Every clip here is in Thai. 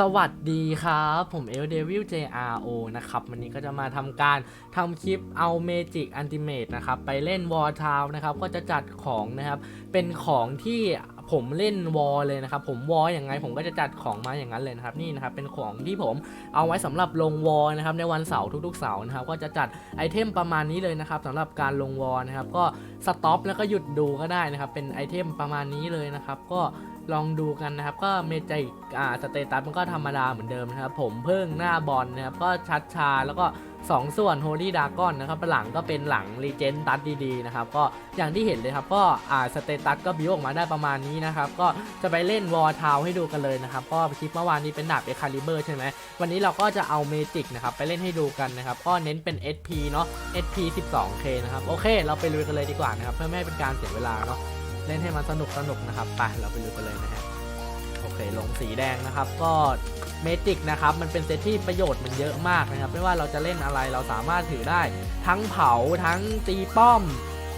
สวัสดีครับ ผมเอลเดวิล JRO นะครับ วันนี้ก็จะมาทำการทำคลิปเอา Magic Ultimate นะครับ ไปเล่น War Town นะครับ ก็จะจัดของนะครับ เป็นของที่ผมเล่นวอลเลยนะครับ ผมวอลอย่างไง ผมก็จะจัดของมาอย่างนั้นเลยนะครับนี่นะครับเป็นของที่ผมเอาไว้สำหรับลงวอลนะครับในวันเสาร์ทุกๆเสาร์นะครับก็จะจัดไอเทมประมาณนี้เลยนะครับสำหรับการลงวอลนะครับก็สต็อปแล้วก็หยุดดูก็ได้นะครับเป็นไอเทมประมาณนี้เลยนะครับก็ ลองดูกันนะครับ ก็เมจิกอ่าสเตตัสมันก็ธรรมดาเหมือนเดิมนะครับ ผมเพิ่งหน้าบอลนะครับ ก็ชัดชาแล้วก็ 2 ส่วน Holy Dragon นะครับหลังก็เป็นหลัง Legend ตัดดีๆนะครับ ก็อย่างที่เห็นเลยครับ ก็อ่าสเตตัสก็บิวออกมาได้ประมาณนี้นะครับ ก็จะไปเล่นวอ r ทาวให้ดูกันเลยนะครับ ก็คลิปเมื่อวานนี้เป็นดาบเอคาลิเบอร์ใช่ไหมวันนี้เราก็จะเอาเมจิกนะครับไปเล่นให้ดูกันนะครับ ก็เน้นเป็น SP เนาะ SP 12K นะครับโอเค เราไปลุยกันเลยดีกว่านะครับเพื่อไม่ให้เป็นการเสียเวลาเนาะ เล่นให้มันสนุกสนุกนะครับไปเราไปลุยกันเลยนะฮะโอเคลงสีแดงนะครับ ก็เมจิกนะครับมันเป็นเซตที่ประโยชน์มันเยอะมากนะครับ ไม่ว่าเราจะเล่นอะไรเราสามารถถือได้ ทั้งเผาทั้งตีป้อม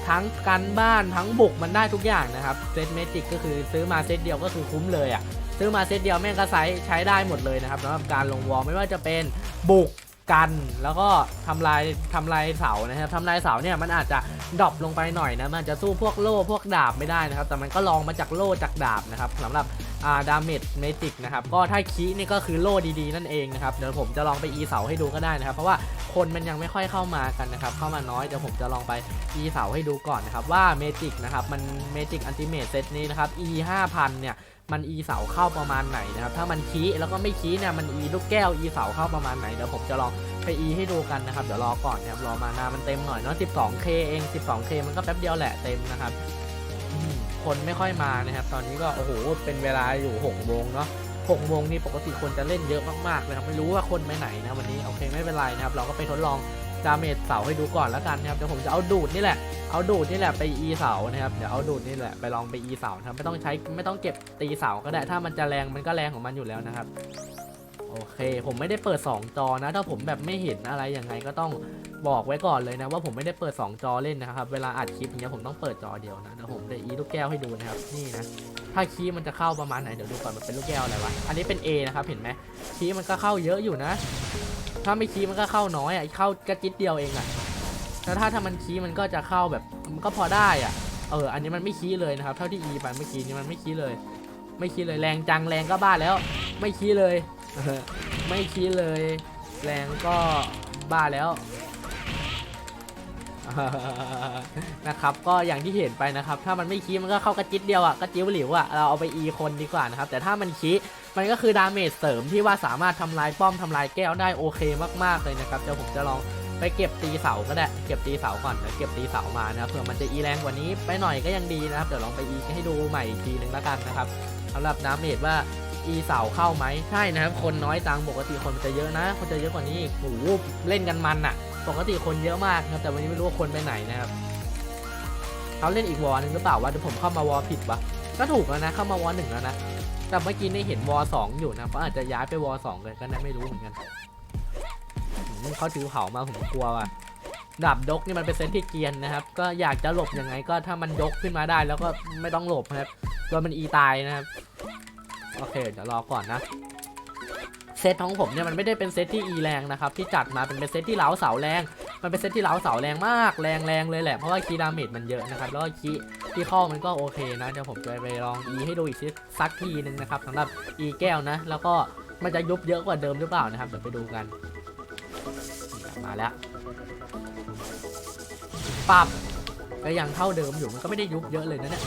ทั้งกันบ้านทั้งบุกมันได้ทุกอย่างนะครับเซตเมจิกก็คือซื้อมาเซตเดียวก็คือคุ้มเลยอะ่ะซื้อมาเซตเดียวแม่งก็ใช้ใช้ได้หมดเลยนะครับสำหรับการลงวอลไม่ว่าจะเป็นบุก กันแล้วก็ทำลายทำลายเสานะครับทำลายเสาเนี่ยมันอาจจะดรอปลงไปหน่อยนะมันจะสู้พวกโล่พวกดาบไม่ได้นะครับ แต่มันก็ลองมาจากโล่จากดาบนะครับสำหรับอ่าดาเมจเมจิกนะครับก็ถ้าคีนี่ก็คือโล่ดีๆนั่นเองนะครับเดี๋ยวผมจะลองไปอีเสาให้ดูก็ได้นะครับ เพราะว่าคนมันยังไม่ค่อยเข้ามากันนะครับเข้ามาน้อยเดี๋ยวผมจะลองไป e เสาให้ดูก่อนนะครับว่าเมจิกนะครับมันเมจิกอันติเมตเซตนี้นะครับ e 5000เนี่ย มัน e เสาเข้าประมาณไหนนะครับ ถ้ามันคีแล้วก็ไม่คีเนี่ยมัน e ลูกแก้ว e เสาเข้าประมาณไหนเดี๋ยวผมจะลองไป e ให้ดูกันนะครับ เดี๋ยวรอก่อนนะครับรอมานามันเต็มหน่อยเนาะ 12k เอง 12k มันก็แป๊บเดียวแหละเต็มนะครับคนไม่ค่อยมานะครับ ตอนนี้ก็โอ้โหเป็นเวลาอยู่6โมงเนาะ6โมงนี่ปกติคนจะเล่นเยอะมากๆเลยครับไม่รู้ว่าคนไปไหนนะวันนี้โอเคไม่เป็นไรนะครับ เราก็ไปทดลอง ดาเมจเสาให้ดูก่อนแล้วกันนะครับเดี๋ยวผมจะเอาดูดนี่แหละเอาดูดนี่แหละไป e เสานะครับเดี๋ยวเอาดูดนี่แหละไปลองไป e เสานะครับไม่ต้องใช้ไม่ต้องเก็บตีเสาก็ได้ถ้ามันจะแรงมันก็แรงของมันอยู่แล้วนะครับโอเค ผมไม่ได้เปิด 2 จอนะ ถ้าผมแบบไม่เห็นอะไรยังไงก็ต้องบอกไว้ก่อนเลยนะว่าผมไม่ได้เปิด 2 จอเล่นนะครับ เวลาอัดคลิปอย่างเงี้ยผมต้องเปิดจอเดียวนะเดี๋ยวผมจะ e ลูกแก้วให้ดูนะครับนี่นะถ้าคีมันจะเข้าประมาณไหนเดี๋ยวดูก่อนมันเป็นลูกแก้วอะไรวะอันนี้เป็น A นะครับเห็นไหมคีมันก็เข้าเยอะอยู่นะ ถ้าไม่ขี้มันก็เข้าน้อยอะเข้ากระจิตเดียวเองอะแล้วถ้าถ้ามันขี้มันก็จะเข้าแบบมันก็พอได้อะเอออันนี้มันไม่ขี้เลยนะครับ เท่าที่อีไปเมื่อกี้นี้มันไม่ขี้เลย ไม่ขี้เลยแรงจังแรงก็บ้าแล้ว ไม่ขี้เลยไม่ขี้เลย แรงก็บ้าแล้ว นะครับก็อย่างที่เห็นไปนะครับ ถ้ามันไม่คีมันก็เข้ากระจิตเดียวอะกระจิ้วหลิวอะเราเอาไป E คนดีกว่านะครับ แต่ถ้ามันคีมันก็คือดาเมจเสริมที่ว่าสามารถทำลายป้อมทำลายแก้วได้โอเคมากๆเลยนะครับเดี๋ยวผมจะลองไปเก็บตีเสาก็ได้เก็บตีเสาก่อนเดี๋ยวเก็บตีเสามานะครับเผื่อมันจะอีแรงกว่านี้ไปหน่อยก็ยังดีนะครับเดี๋ยวลองไปอีให้ดูใหม่อีกทีหนึ่งแล้วกันนะครับสำหรับน้ำเมดว่าอีเสาเข้าไหมใช่นะครับ คนน้อยจังปกติคนมันจะเยอะนะ คนจะเยอะกว่านี้อีกโอ้โหเล่นกันมันอะ ปกติคนเยอะมากนะครับแต่วันนี้ไม่รู้ว่าคนไปไหนนะครับเขาเล่นอีกวอลนึงหรือเปล่าวะเดี๋ยวผมเข้ามาวอลผิดวะก็ถูกแล้วนะเข้ามาวอลหนึ่งแล้วนะแต่เมื่อกี้นี่เห็นวอลสองอยู่นะเพราอาจจะย้ายไปวอลสองเลยก็ได้ไม่รู้เหมือนกันอืมเขาถือเผามาผมกลัวว่ะดาบยกนี่มันเป็นเซนที่เกียนนะครับ ก็อยากจะหลบยังไงก็ถ้ามันยกขึ้นมาได้แล้วก็ไม่ต้องหลบนะครับโดนมันอีตายนะครับ โอเค เดี๋ยวรอก่อนนะ เซตของผมเนี่ยมันไม่ได้เป็นเซตที่อีแรงนะครับที่จัดมาเป็นเป็นเซตที่เล้าเสาแรง มันเป็นเซตที่เล้าเสาแรงมากแรงแรงเลยแหละเพราะว่าคีดาเมจมันเยอะนะครับแล้วก็คีที่ข้อมันก็โอเคนะเดี๋ยวผมจะไปลองอีให้ดูอีกสักทีนึงนะครับสำหรับอีแก้วนะ แล้วก็มันจะยุบเยอะกว่าเดิมหรือเปล่านะครับเดี๋ยวไปดูกันมาแล้วปับก็ยังเท่าเดิมอยู่มันก็ไม่ได้ยุบเยอะเลยนะเนี่ย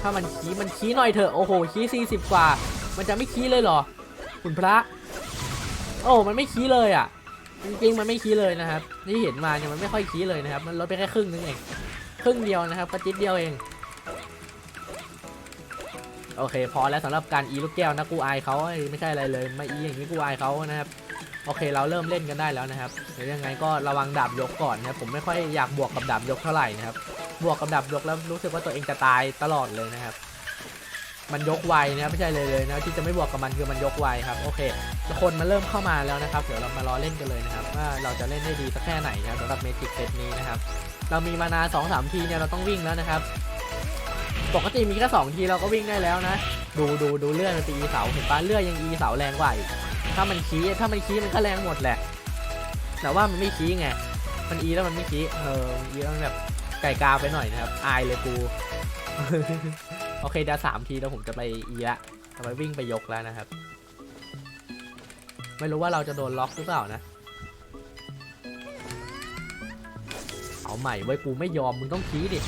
ถ้ามันขีมันขีหน่อยเถอะโอ้โหขีสี่สิบกว่า มันจะไม่ขีเลยเหรอ คุณพระ โอ้มันไม่ขี้เลยอะ จริงๆมันไม่ขี้เลยนะครับที่เห็นมาเนี่ยมันไม่ค่อยขี้เลยนะครับ มันลดไปแค่ครึ่งนึงเองครึ่งเดียวนะครับกระจิตเดียวเอง โอเค พอแล้วสำหรับการอีลูกแก้วนะกูอายเขาไม่ใช่อะไรเลยไมาอีอย่างนี้กูอายเขานะครับโอเคเราเริ่มเล่นกันได้แล้วนะครับเดี๋ยวยังไงก็ระวังดาบยกก่อนนะครับผมไม่ค่อยอยากบวกกับดาบยกเท่าไหร่นะครับบวกกับดาบยกแล้วรู้สึกว่าตัวเองจะตายตลอดเลยนะครับ มันยกไวนะไม่ใช่เลยเลยนะที่จะไม่บวกกับมันคือมันยกไวครับโอเคคนมันเริ่มเข้ามาแล้วนะครับ เดี๋ยวเรามารอเล่นกันเลยนะครับว่าเราจะเล่นได้ดีสักแค่ไหนนะครับสำหรับเมจิกเซตนี้นะครับเรามีมานา2อสามทีเนี่ยเราต้องวิ่งแล้วนะครับปกติมีแค่สองทีเราก็วิ่งได้แล้วนะ ดูดูดูเลื่อนตีเสาเห็นปะเลื่อยยังอีเสาแรงกว่าอีกถ้ามันขี้ถ้ามันขี้มันก็แรงหมดแหละ แต่ว่ามันไม่ขี้ไงมันอีแล้วมันไม่ขี้เออมันอีแล้วแบบไก่กาไปหน่อยนะครับ อายเลยกู โอเคเดี๋ยวสามทีแล้วผมจะไปอีละจะไปวิ่งไปยกแล้วนะครับ ไม่รู้ว่าเราจะโดนล็อกหรือเปล่านะ เอาใหม่ไว้กูไม่ยอมมึงต้องขี้ดิ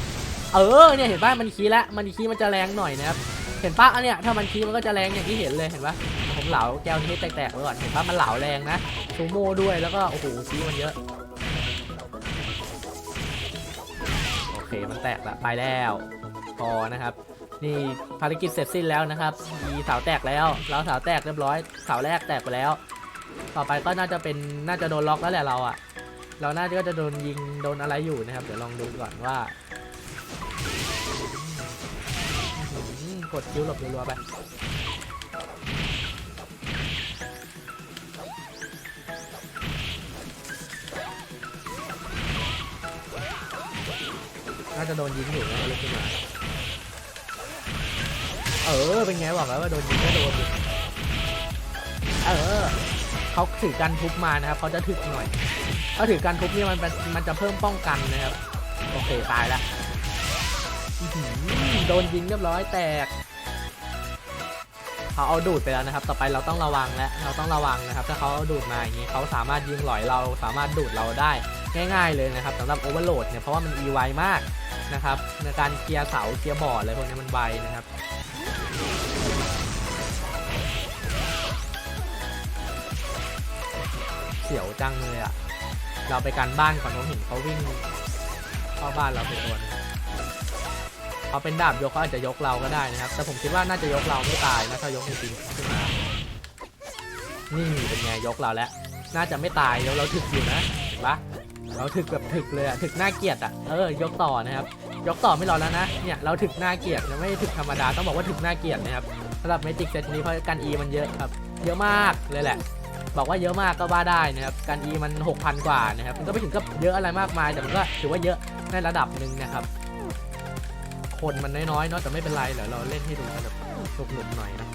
เออเนี่ยเห็นป่ะมันขี้แล้วมันขี้มันจะแรงหน่อยนะครับ เห็นป่ะอันเนี้ยถ้ามันขี้มันก็จะแรงอย่างที่เห็นเลยเห็นป่ะผมเหลาแก้วนี้แตกๆไว้ก่อนเห็นป่ะมันเหลาแรงนะซูโม่ด้วยแล้วก็โอ้โหขี้มันเยอะโอเคมันแตกละไปแล้วพอนะครับ นี่ภารกิจเสร็จสิ้นแล้วนะครับ มีเสาแตกแล้วเราเสาแตกเรียบร้อยเสาแรกแตกไปแล้ว ต่อไปก็น่าจะเป็นน่าจะโดนล็อกแล้วแหละเราอะเราน่าจะก็จะโดนยิงโดนอะไรอยู่นะครับ เดี๋ยวลองดูก่อนว่ากดคิ้วหลบรัวๆไปน่าจะโดนยิงอยู่นะลุกขึ้นมา เออ เป็นไงบอกแล้วว่าโดนยิงก็โดนเออเขาถือการทุบมานะครับเขาจะถึกหน่อยเขาถือการทุบเนี่ยมันมันจะเพิ่มป้องกันนะครับ โอเคตายล้วอื้อหือโดนยิงเรียบร้อยแตกเขาเอาดูดไปแล้วนะครับ ต่อไปเราต้องระวังแล้วเราต้องระวังนะครับ ถ้าเขาเอาดูดมาอย่างนี้เขาสามารถยิงหลอยเราสามารถดูดเราได้ง่าย ๆ เลยนะครับสำหรับโอเวอร์โหลดเนี่ยเพราะว่ามัน e ไวมากนะครับในการเคลียร์เสาเคลียร์บอร์ดอะไรพวกนี้มันไวนะครับ เสียวจังเลยอะเราไปกันบ้านก่อนผมเห็นเขาวิ่งเข้าบ้านเราไปตัวนึงเขาเป็นดาบยกเขาอาจจะยกเราก็ได้นะครับ แต่ผมคิดว่าน่าจะยกเราไม่ตายนะถ้ายกจริงขึ้นมานี่เป็นไงยกเราแล้ว น่าจะไม่ตายแล้วเราถึกอยู่นะเห็นปะเราถึกแบบถึกเลยอะถึกหน้าเกียดอะเออยกต่อนะครับ ยกต่อไม่รอแล้วนะเนี่ยเราถึกหน้าเกียดนะไม่ถึกธรรมดาต้องบอกว่าถึกหน้าเกียดนะครับสำหรับเมจิกเซตนี้เพราะกันอีมันเยอะครับเยอะมากเลยแหละ บอกว่าเยอะมากก็ว่าได้นะครับ การอีมัน 6,000 กว่านะครับ มันก็ไม่ถึงกับเยอะอะไรมากมาย แต่มันก็ถือว่าเยอะในระดับหนึ่งนะครับ คนมันน้อยๆเนาะแต่ไม่เป็นไรเดี๋ยวเราเล่นให้ดูกันแบบสนุกหน่อยนะ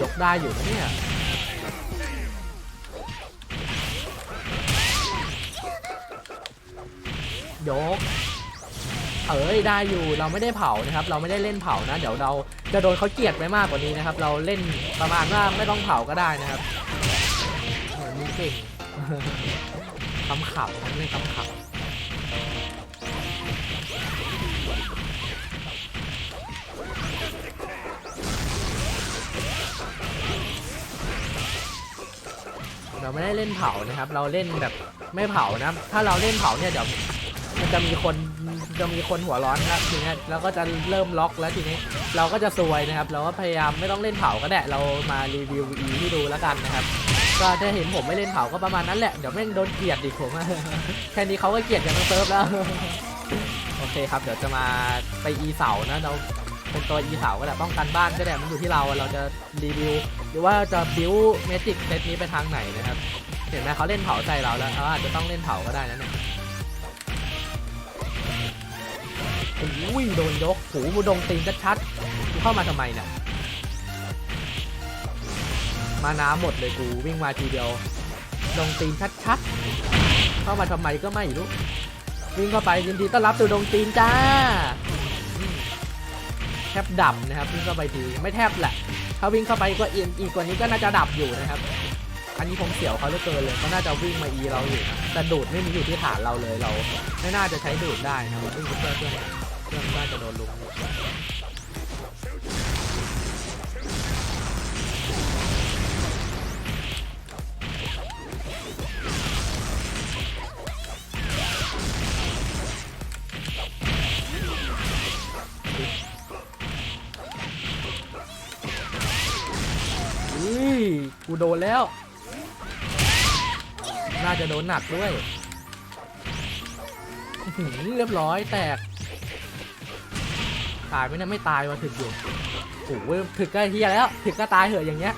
ยกได้อยู่นะเนี่ย เอ้ยได้อยู่เราไม่ได้เผานะครับ เราไม่ได้เล่นเผานะ เดี๋ยวเราจะโดนเขาเกลียดไปมากกว่านี้นะครับ เราเล่นประมาณว่าไม่ต้องเผาก็ได้นะครับเหมือนมึงเก่งคำขับเล่นคำขับเราไม่ได้เล่นเผานะครับ เราเล่นแบบไม่เผานะ ถ้าเราเล่นเผาเนี่ยเดี๋ยวมันจะมีคน จะมีคนหัวร้อนครับทีนี้เราก็จะเริ่มล็อกแล้วทีนี้เราก็จะซวยนะครับ เราก็พยายามไม่ต้องเล่นเผาก็ได้เรามารีวิวอีให้ดูแล้วกันนะครับ ก็ถ้าเห็นผมไม่เล่นเผาก็ประมาณนั้นแหละเดี๋ยวแม่งโดนเกลียดดิผมแค่นี้เขาก็เกลียดกันทั้งเซิร์ฟแล้วโอเคครับเดี๋ยวจะมาไปอีเสานะเราเป็นตัวอีเสาก็ได้ป้องกันบ้านก็ได้มันอยู่ที่เราเราจะรีวิว หรือว่าจะบิวเมจิกเซตนี้ไปทางไหนนะครับ เห็นไหมเขาเล่นเผาใจเราแล้วเขาอาจจะต้องเล่นเผาก็ได้นะเนี่ย อุ้ยโดนยกหูมูดงตีนชัดๆกูเข้ามาทำไมเนี่ยมาน้ำหมดเลยกูวิ่งมาทีเดียวดงตีนชัดๆ เข้ามาทำไมก็ไม่รู้ วิ่งเข้าไปยินดีต้อนรับสู่ดงตีนจ้า แทบดับนะครับวิ่งเข้าไปทีไม่แทบแหละ ถ้าวิ่งเข้าไปก็อีกอีกกว่านี้ก็น่าจะดับอยู่นะครับ อันนี้ผมเสียวเขาเหลือเกินเลยเขาน่าจะวิ่งมาอีเราอยู่นะแต่ดูดไม่มีอยู่ที่ฐานเราเลยเรา ไม่น่าจะใช้ดูดได้นะวิ่งเพื่อนเพื่อน เพื่อนน่าจะโดนลุมอุ้ยกูโดนแล้ว น่าจะโดนหนักด้วยเรียบร้อยแตก ตายไหมเนี่ยไม่ตายว่ะถึกอยู่โอ้โหถึกก็เฮียแล้ว ถึกก็ตายเหอะอย่างเงี้ย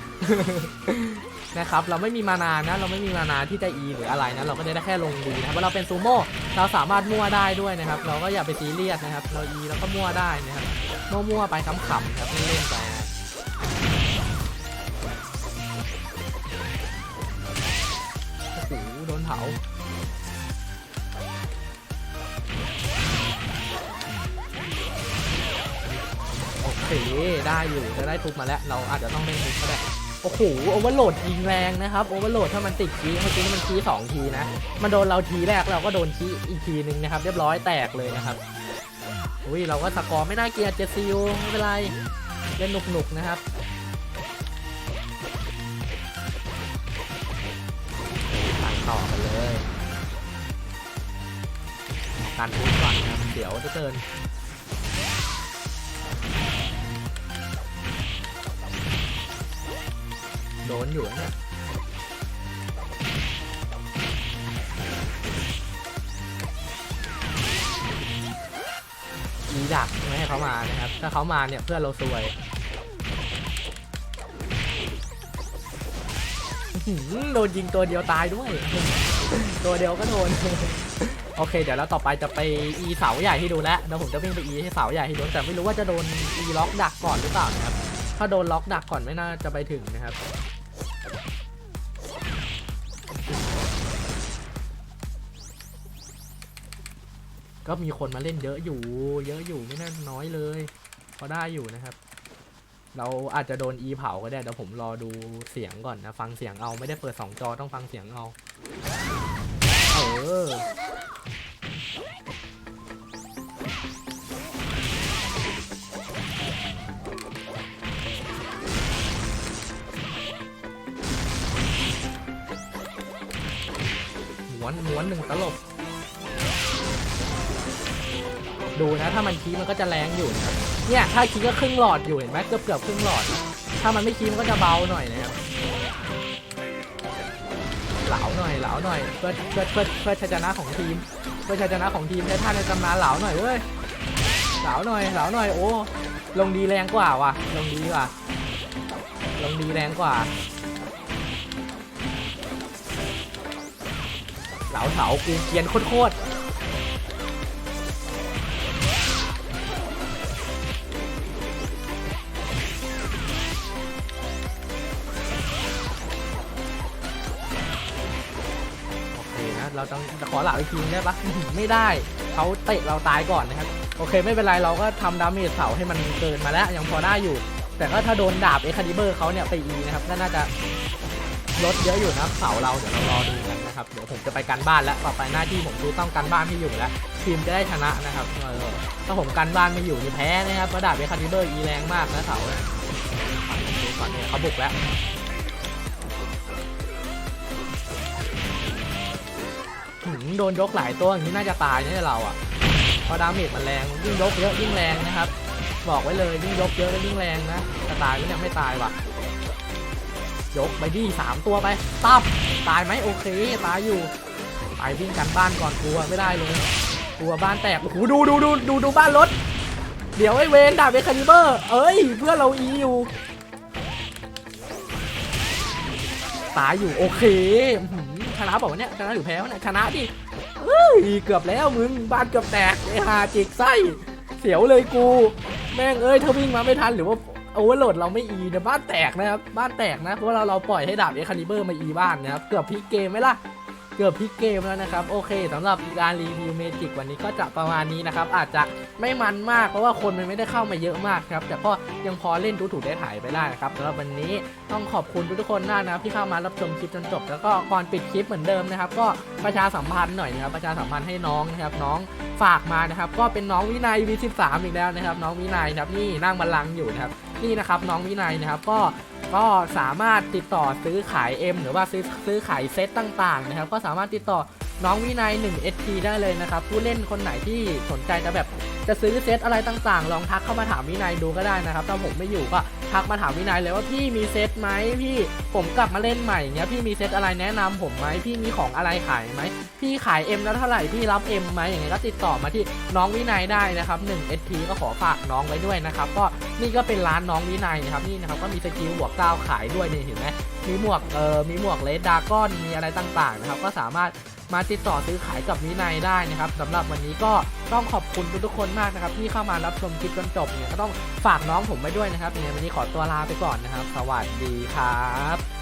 นะครับ เราไม่มีมานานะ เราไม่มีมานาที่จะ E หรืออะไรนะ เราก็ได้แค่ลงดีนะครับว่าเราเป็นซูโม่ เราสามารถมั่วได้ด้วยนะครับ เราก็อย่าไปซีเรียสนะครับ เรา E แล้วก็มั่วได้นะครับ มั่วๆไปขำๆครับไม่เล่นไปโอ้โหโดนเผา โอเคได้อยู่จะได้ทุบมาแล้ว เราอาจจะต้องเล่นทุบก็ได้โอ้โหโอเวอร์โหลดยิงแรงนะครับโอเวอร์โหลดถ้ามันติดคีเมื่อกี้มันคีสองทีนะ มันโดนเราทีแรกเราก็โดนคีอีกทีนึงนะครับ เรียบร้อยแตกเลยนะครับอุ้ยเราก็สกอร์ไม่น่าเกลียดเจดซิลไม่เป็นไรเล่นหนุกๆนะครับตามต่อกันเลยการทุบก่อนนะเดี๋ยวจะเกิน ดนอยู่นะเนี่ยอีดักไม่ให้เขามานะครับ ถ้าเขามาเนี่ยเพื่อนเราซวยโดนยิงตัวเดียวตายด้วย ตัวเดียวก็โดน โอเค เดี๋ยวเราต่อไปจะไปอีเสาใหญ่ให้ดูแล้วเดี๋ยวผมจะวิ่งไปอีให้เสาใหญ่ให้ดูแต่ไม่รู้ว่าจะโดนอีล็อกดักก่อนหรือเปล่านะครับ ถ้าโดนล็อกดักก่อนไม่น่าจะไปถึงนะครับ ก็มีคนมาเล่นเยอะอยู่ เยอะอยู่ไม่น่าน้อยเลยพอได้อยู่นะครับ เราอาจจะโดนอีเผาก็ได้เดี๋ยวผมรอดูเสียงก่อนนะ ฟังเสียงเอาไม่ได้เปิดสองจอต้องฟังเสียงเอาเออม้วนม้วนหนึ่งตลบ ดูนะ ถ้ามันคีมันก็จะแรงอยู่นะเนี่ยถ้าคีก็ครึ่งหลอดอยู่เห็นไหมเกือบเกือบครึ่งหลอด ถ้ามันไม่คีมันก็จะเบาหน่อยนะครับเหลาหน่อยเหลาหน่อยเพื่อเพื่อเพื่อเพื่อชัยชนะของทีม เพื่อชัยชนะของทีมในท่านในตำนานเหลาหน่อยเว้ยเหลาหน่อยเหลาหน่อยโอ้ลงดีแรงกว่าว่ะลงดีกว่าลงดีแรงกว่าเหลาเถากูเกียนโคตร ต้องจะขอหลาอีกทีได้ปะไม่ได้เขาเตะเราตายก่อนนะครับ โอเคไม่เป็นไรเราก็ทำดาเมจเสาให้มันเกินมาแล้วยังพอได้อยู่ แต่ก็ถ้าโดนดาบเอคาดิเบอร์เขาเนี่ยไปอีนะครับก็น่าจะลดเยอะอยู่นะเสาเราเดี๋ยวเรารอดูกันนะครับเดี๋ยวผมจะไปกันบ้านแล้วต่อไปหน้าที่ผมคือต้องกันบ้านให้อยู่แล้วทีมจะได้ชนะนะครับเออถ้าผมกันบ้านไม่อยู่นี่แพ้นะครับระดับเอคาดิเบอร์อีแรงมากนะเสาเนี่ยดูก่อนเนี่ยเขาบุกแล้ว โดนยกหลายตัวอย่างนี้น่าจะตายแน่เราอะเพราะดาเมจมันแรงยิ่งยกเยอะยิ่งแรงนะครับ บอกไว้เลยยิ่งยกเยอะแล้วยิ่งแรงนะจะตายหรือยังไม่ตายว่ะ ยกไปดิสามตัวไปตับตายไหมโอเคตายอยู่ไปวิ่งกันบ้านก่อนกลัวไม่ได้เลยกลัวบ้านแตกโอ้โหดูดูดูดูดูบ้านรถเดี๋ยวไอ้เวนดาบเอคาลิเบอร์ เอ้ย เพื่อเราอีอยู่ตายอยู่โอเค ชนะบอกว่าเนี่ยชนะหรือแพ้วะเนี่ยชนะดิเอ้ยเกือบแล้วมึงบ้านเกือบแตกไอ้หาจิกไส้เสียวเลยกู แม่งเอ้ยถ้าวิ่งมาไม่ทันหรือว่าโอเวอร์โหลดเราไม่อีเนี่ยบ้านแตกนะครับบ้านแตกนะเพราะเราเราปล่อยให้ดาบเอคาลิเบอร์มาอีบ้านนะครับเกือบพลิกเกมไหมล่ะ เกือบพิกเกมแล้วนะครับ โอเคสำหรับการรีวิวเมจิกวันนี้ก็จะประมาณนี้นะครับ อาจจะไม่มันมากเพราะว่าคนมันไม่ได้เข้ามาเยอะมากครับ แต่ก็ยังพอเล่นดูถูกได้ถ่ายไปได้นะครับสำหรับวันนี้ต้องขอบคุณทุกๆคนมากนะครับที่เข้ามารับชมคลิปจนจบ แล้วก็ก่อนปิดคลิปเหมือนเดิมนะครับ ก็ประชาสัมพันธ์หน่อยนะครับ ประชาสัมพันธ์ให้น้องนะครับน้องฝากมานะครับ ก็เป็นน้องวินัย V13 อีกแล้วนะครับ น้องวินัยนะครับนี่นั่งบัลลังก์อยู่นะครับนี่นะครับน้องวินัยนะครับก็ ก็สามารถติดต่อซื้อขาย M หรือว่าซื้อซื้อขายเซตต่างๆนะครับ ก็สามารถติดต่อน้องวินัย 1 SP ได้เลยนะครับ ผู้เล่นคนไหนที่สนใจจะแบบ จะซื้อเซตอะไรต่างๆ ลองทักเข้ามาถามวินัยดูก็ได้นะครับถ้าผมไม่อยู่ก็ทักมาถามวินัยเลยว่าพี่มีเซตไหมพี่ผมกลับมาเล่นใหม่เงี้ยพี่มีเซตอะไรแนะนำผมไหมพี่มีของอะไรขายไหมพี่ขาย M แล้วเท่าไหร่พี่รับ M ไหมอย่างเงี้ยก็ติดต่อมาที่น้องวินัยได้นะครับ1 SP ก็ขอฝากน้องไว้ด้วยนะครับก็นี่ก็เป็นร้านน้องวินัยนะครับนี่นะครับก็มีสกิลบวกเก้าขายด้วยนี่เห็นไหมมีหมวกเออมีหมวกเลดดาก้อนมีอะไรต่างๆนะครับก็สามารถมาติดต่อซื้อขายกับวินัยได้นะครับสำหรับวันนี้ก็ต้องขอบคุณทุกๆคนมากนะครับที่เข้ามารับชมคลิปจนจบเนี่ยก็ต้องฝากน้องผมไว้ด้วยนะครับยังไงวันนี้ขอตัวลาไปก่อนนะครับ สวัสดีครับ